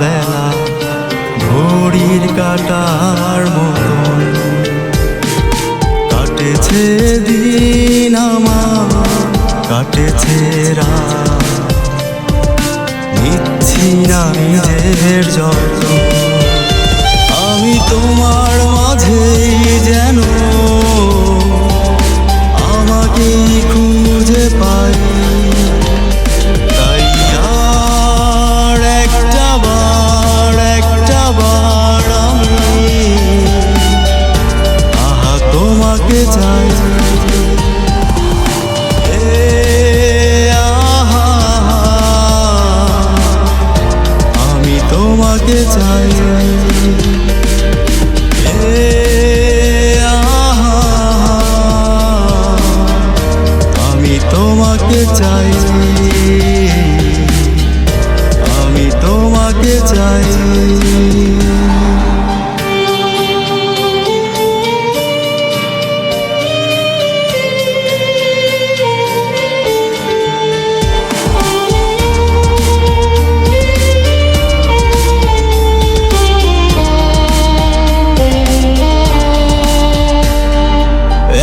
বেলা ঘড়ির কাটার মতন কাটেছে দিন আমার কাটেছে রা নিচ্ছি না নিজের জল। চাই। আমি তোমাকে চাই।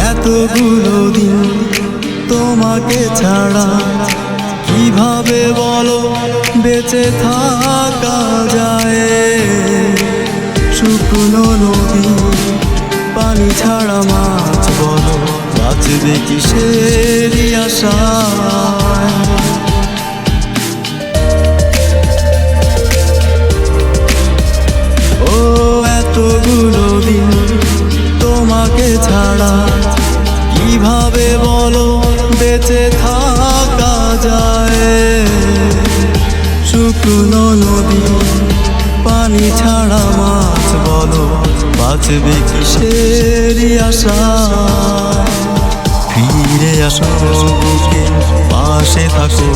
এতগুলো দিন তোমাকে ছাড়া কীভাবে বলো, বেঁচে থাকা যায়? শুকনো নদী, পানি ছাড়া মাছ বলো, বাঁচবে কিসেরই আশায় ও, এতগুলো দিন তোমাকে ছাড়া কীভাবে বলো, বেঁচে থাকা যায়? শুকনো নদী, পানি ছাড়া মাছ বলো, বাঁচবে কিসেরই আশা? ফিরে আসো পাশে থাকো।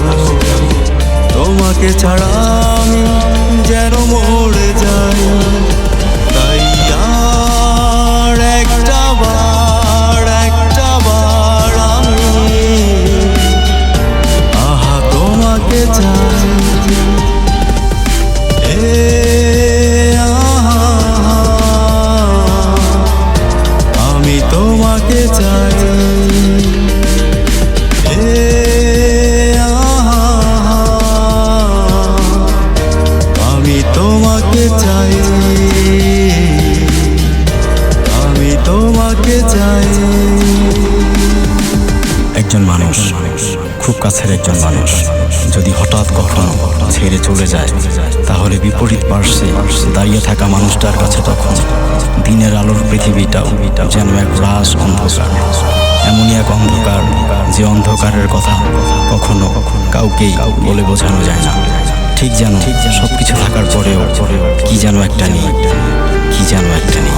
তোমাকে ছাড়া আমি যেন খুব কাছের একজন মানুষ। যদি হঠাৎ কখনো ছেড়ে চলে যায়, তাহলে বিপরীত পার্শ্বে দাঁড়িয়ে থাকা মানুষটার কাছে তখন দিনের আলোর পৃথিবীটাও যেন এক রাস অন্ধকার। এমনই এক অন্ধকার যে অন্ধকারের কথা কখনো কাউকেই বলে বোঝানো যায় না। ঠিক যেন সব কিছু থাকার পরেও কি যেন একটা নেই, কি যেন একটা নেই।